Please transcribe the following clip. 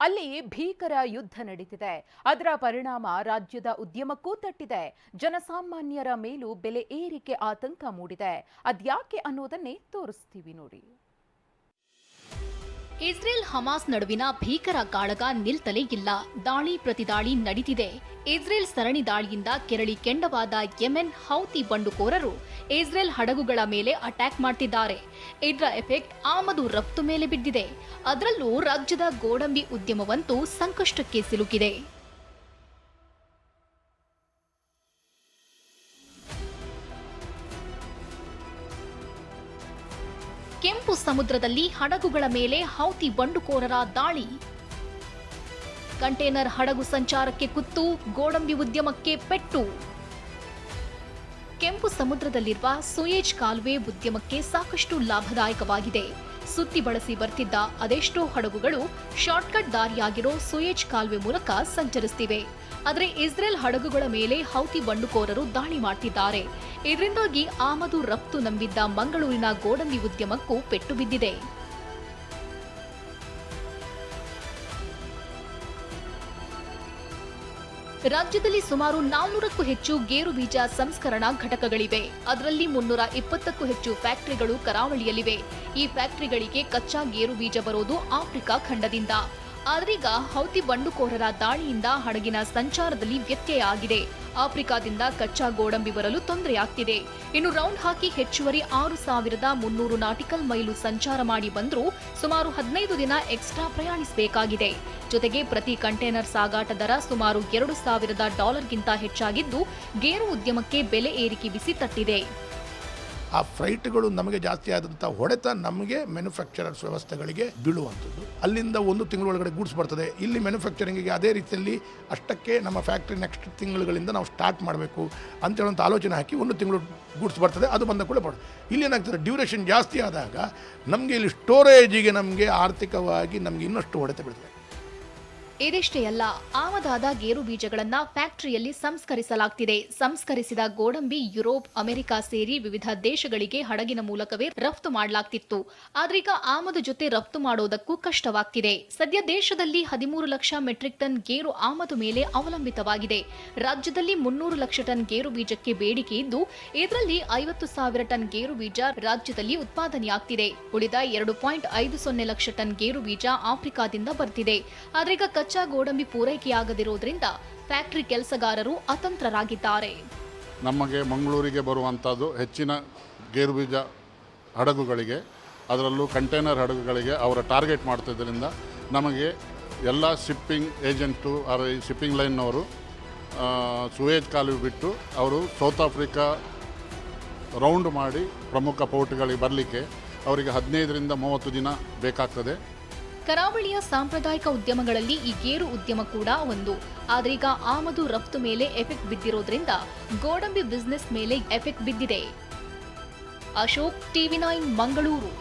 ಅಲ್ಲಿ ಭೀಕರ ಯುದ್ಧ ನಡೀತಿದೆ. ಅದರ ಪರಿಣಾಮ ರಾಜ್ಯದ ಉದ್ಯಮಕ್ಕೂ ತಟ್ಟಿದೆ. ಜನಸಾಮಾನ್ಯರ ಮೇಲೂ ಬೆಲೆ ಏರಿಕೆ ಆತಂಕ ಮೂಡಿದೆ. ಅದ್ಯಾಕೆ ಅನ್ನೋದನ್ನೇ ತೋರಿಸ್ತೀವಿ ನೋಡಿ. ಇಸ್ರೇಲ್ ಹಮಾಸ್ ನಡುವಿನ ಭೀಕರ ಕಾಳಗ ನಿಲ್ತಲೇ ಇಲ್ಲ. ದಾಳಿ ಪ್ರತಿದಾಳಿ ನಡೀತಿದೆ. ಇಸ್ರೇಲ್ ಸರಣಿ ದಾಳಿಯಿಂದ ಕೆರಳಿ ಕೆಂಡವಾದ ಯೆಮೆನ್ ಹೌತಿ ಬಂಡುಕೋರರು ಇಸ್ರೇಲ್ ಹಡಗುಗಳ ಮೇಲೆ ಅಟ್ಯಾಕ್ ಮಾಡ್ತಿದ್ದಾರೆ. ಇದರ ಎಫೆಕ್ಟ್ ಆಮದು ರಫ್ತು ಮೇಲೆ ಬಿದ್ದಿದೆ. ಅದರಲ್ಲೂ ರಾಜ್ಯದ ಗೋಡಂಬಿ ಉದ್ಯಮವಂತೂ ಸಂಕಷ್ಟಕ್ಕೆ ಸಿಲುಕಿದೆ. ಕೆಂಪು ಸಮುದ್ರದಲ್ಲಿ ಹಡಗುಗಳ ಮೇಲೆ ಹೌತಿ ಬಂಡುಕೋರರ ದಾಳಿ. ಕಂಟೇನರ್ ಹಡಗು ಸಂಚಾರಕ್ಕೆ ಕುತ್ತು, ಗೋಡಂಬಿ ಉದ್ಯಮಕ್ಕೆ ಪೆಟ್ಟು. ಕೆಂಪು ಸಮುದ್ರದಲ್ಲಿರುವ ಸುಯೇಜ್ ಕಾಲುವೆ ಉದ್ಯಮಕ್ಕೆ ಸಾಕಷ್ಟು ಲಾಭದಾಯಕವಾಗಿದೆ. ಸುತ್ತಿ ಬಳಸಿ ಬರ್ತಿದ್ದ ಅದೆಷ್ಟೋ ಹಡಗುಗಳು ಶಾರ್ಟ್ಕಟ್ ದಾರಿಯಾಗಿರೋ ಸುಯೇಜ್ ಕಾಲುವೆ ಮೂಲಕ ಸಂಚರಿಸ್ತಿವೆ. ಆದರೆ ಇಸ್ರೇಲ್ ಹಡಗುಗಳ ಮೇಲೆ ಹೌತಿ ಬಂಡುಕೋರರು ದಾಳಿ ಮಾಡ್ತಿದ್ದಾರೆ. ಇದರಿಂದಾಗಿ ಆಮದು ರಫ್ತು ನಂಬಿದ್ದ ಮಂಗಳೂರಿನ ಗೋಡಂಬಿ ಉದ್ಯಮಕ್ಕೂ ಪೆಟ್ಟು ಬಿದ್ದಿದೆ. ರಾಜ್ಯದಲ್ಲಿ ಸುಮಾರು ನಾನ್ನೂರಕ್ಕೂ ಹೆಚ್ಚು ಗೇರು ಬೀಜ ಸಂಸ್ಕರಣಾ ಘಟಕಗಳಿವೆ. ಅದರಲ್ಲಿ ಮುನ್ನೂರ ಇಪ್ಪತ್ತಕ್ಕೂ ಹೆಚ್ಚು ಫ್ಯಾಕ್ಟರಿಗಳು ಕರಾವಳಿಯಲ್ಲಿವೆ. ಈ ಫ್ಯಾಕ್ಟರಿಗಳಿಗೆ ಕಚ್ಚಾ ಗೇರು ಬೀಜ ಬರೋದು ಆಫ್ರಿಕಾ ಖಂಡದಿಂದ. ಆದ್ರೀಗ ಹೌತಿ ಬಂಡುಕೋರರ ದಾಳಿಯಿಂದ ಹಡಗಿನ ಸಂಚಾರದಲ್ಲಿ ವ್ಯತ್ಯಯ ಆಗಿದೆ. ಆಫ್ರಿಕಾದಿಂದ ಕಚ್ಚಾ ಗೋಡಂಬಿ ಬರಲು ತೊಂದರೆಯಾಗ್ತಿದೆ. ಇನ್ನು ರೌಂಡ್ ಹಾಕಿ ಹೆಚ್ಚುವರಿ ಆರು ಸಾವಿರದ ಮುನ್ನೂರು ನಾಟಿಕಲ್ ಮೈಲು ಸಂಚಾರ ಮಾಡಿ ಬಂದರೂ ಸುಮಾರು ಹದಿನೈದು ದಿನ ಎಕ್ಸ್ಟ್ರಾ ಪ್ರಯಾಣಿಸಬೇಕಾಗಿದೆ. ಜೊತೆಗೆ ಪ್ರತಿ ಕಂಟೈನರ್ ಸಾಗಾಟ ದರ ಸುಮಾರು ಎರಡು ಸಾವಿರದ ಡಾಲರ್ಗಿಂತ ಹೆಚ್ಚಾಗಿದ್ದು ಗೇರು ಉದ್ಯಮಕ್ಕೆ ಬೆಲೆ ಏರಿಕೆ ಬಿಸಿ ತಟ್ಟಿದೆ. ಆ ಫ್ಲೈಟ್ಗಳು ನಮಗೆ ಜಾಸ್ತಿ ಆದಂಥ ಹೊಡೆತ ನಮಗೆ ಮ್ಯಾನುಫ್ಯಾಕ್ಚರರ್ಸ್ ವ್ಯವಸ್ಥೆಗಳಿಗೆ ಬೀಳುವಂಥದ್ದು. ಅಲ್ಲಿಂದ ಒಂದು ತಿಂಗಳೊಳಗಡೆ ಗೂಡ್ಸ್ ಬರ್ತದೆ. ಇಲ್ಲಿ ಮ್ಯಾನುಫ್ಯಾಕ್ಚರಿಂಗಿಗೆ ಅದೇ ರೀತಿಯಲ್ಲಿ ಅಷ್ಟಕ್ಕೆ ನಮ್ಮ ಫ್ಯಾಕ್ಟ್ರಿ ನೆಕ್ಸ್ಟ್ ತಿಂಗಳುಗಳಿಂದ ನಾವು ಸ್ಟಾರ್ಟ್ ಮಾಡಬೇಕು ಅಂತೇಳುವಂಥ ಆಲೋಚನೆ ಹಾಕಿ ಒಂದು ತಿಂಗಳು ಗೂಡ್ಸ್ ಬರ್ತದೆ. ಅದು ಬಂದ ಕೂಡ ಬರ್ತದೆ. ಇಲ್ಲಿ ಏನಾಗ್ತದೆ, ಡ್ಯೂರೇಷನ್ ಜಾಸ್ತಿ ಆದಾಗ ನಮಗೆ ಇಲ್ಲಿ ಸ್ಟೋರೇಜಿಗೆ ನಮಗೆ ಆರ್ಥಿಕವಾಗಿ ನಮಗೆ ಇನ್ನಷ್ಟು ಹೊಡೆತ ಬೀಳ್ತದೆ. ಇದಿಷ್ಟೇ ಅಲ್ಲ, ಆಮದಾದ ಗೇರು ಬೀಜಗಳನ್ನ ಫ್ಯಾಕ್ಟರಿಯಲ್ಲಿ ಸಂಸ್ಕರಿಸಲಾಗ್ತಿದೆ. ಸಂಸ್ಕರಿಸಿದ ಗೋಡಂಬಿ, ಯುರೋಪ್, ಅಮೆರಿಕ ಸೇರಿ ವಿವಿಧ ದೇಶಗಳಿಗೆ ಹಡಗಿನ ಮೂಲಕವೇ ರಫ್ತು ಮಾಡಲಾಗ್ತಿತ್ತು. ಆದ್ರೀಗ ಆಮದು ಜೊತೆ ರಫ್ತು ಮಾಡೋದಕ್ಕೂ ಕಷ್ಟವಾಗ್ತಿದೆ. ಸದ್ಯ ದೇಶದಲ್ಲಿ ಹದಿಮೂರು ಲಕ್ಷ ಮೆಟ್ರಿಕ್ ಟನ್ ಗೇರು ಆಮದು ಮೇಲೆ ಅವಲಂಬಿತವಾಗಿದೆ. ರಾಜ್ಯದಲ್ಲಿ ಮುನ್ನೂರು ಲಕ್ಷ ಟನ್ ಗೇರು ಬೀಜಕ್ಕೆ ಬೇಡಿಕೆ ಇದ್ದು, ಇದರಲ್ಲಿ ಐವತ್ತು ಸಾವಿರ ಟನ್ ಗೇರು ಬೀಜ ರಾಜ್ಯದಲ್ಲಿ ಉತ್ಪಾದನೆಯಾಗ್ತಿದೆ. ಉಳಿದ ಎರಡು ಪಾಯಿಂಟ್ ಐದು ಸೊನ್ನೆ ಲಕ್ಷ ಟನ್ ಗೇರು ಬೀಜ ಆಫ್ರಿಕಾದಿಂದ ಬರ್ತಿದೆ. ಆದ್ರೀಗ ಕಚ್ಚಾ ಗೋಡಂಬಿ ಪೂರೈಕೆಯಾಗದಿರೋದ್ರಿಂದ ಫ್ಯಾಕ್ಟರಿ ಕೆಲಸಗಾರರು ಅತಂತ್ರರಾಗಿದ್ದಾರೆ. ನಮಗೆ ಮಂಗಳೂರಿಗೆ ಬರುವಂಥದ್ದು ಹೆಚ್ಚಿನ ಗೇರು ಬೀಜ ಹಡಗುಗಳಿಗೆ, ಅದರಲ್ಲೂ ಕಂಟೈನರ್ ಹಡಗುಗಳಿಗೆ ಅವರ ಟಾರ್ಗೆಟ್ ಮಾಡ್ತಿದ್ದರಿಂದ ನಮಗೆ ಎಲ್ಲ ಶಿಪ್ಪಿಂಗ್ ಏಜೆಂಟು ಅವರ ಈ ಶಿಪ್ಪಿಂಗ್ ಲೈನ್ನವರು ಸುವೇಜ್ ಕಾಲುವೆ ಬಿಟ್ಟು ಅವರು ಸೌತ್ ಆಫ್ರಿಕಾ ರೌಂಡ್ ಮಾಡಿ ಪ್ರಮುಖ ಪೋರ್ಟ್ಗಳಿಗೆ ಬರಲಿಕ್ಕೆ ಅವರಿಗೆ ಹದಿನೈದರಿಂದ ಮೂವತ್ತು ದಿನ ಬೇಕಾಗ್ತದೆ. ಕರಾವಳಿಯ ಸಾಂಪ್ರದಾಯಿಕ ಉದ್ಯಮಗಳಲ್ಲಿ ಈ ಗೇರು ಉದ್ಯಮ ಕೂಡ ಒಂದು. ಆದ್ರೀಗ ಆಮದು ರಫ್ತು ಮೇಲೆ ಎಫೆಕ್ಟ್ ಬಿದ್ದಿರೋದ್ರಿಂದ ಗೋಡಂಬಿ ಬಿಸ್ನೆಸ್ ಮೇಲೆ ಎಫೆಕ್ಟ್ ಬಿದ್ದಿದೆ. Ashok TV nine Mangaluru.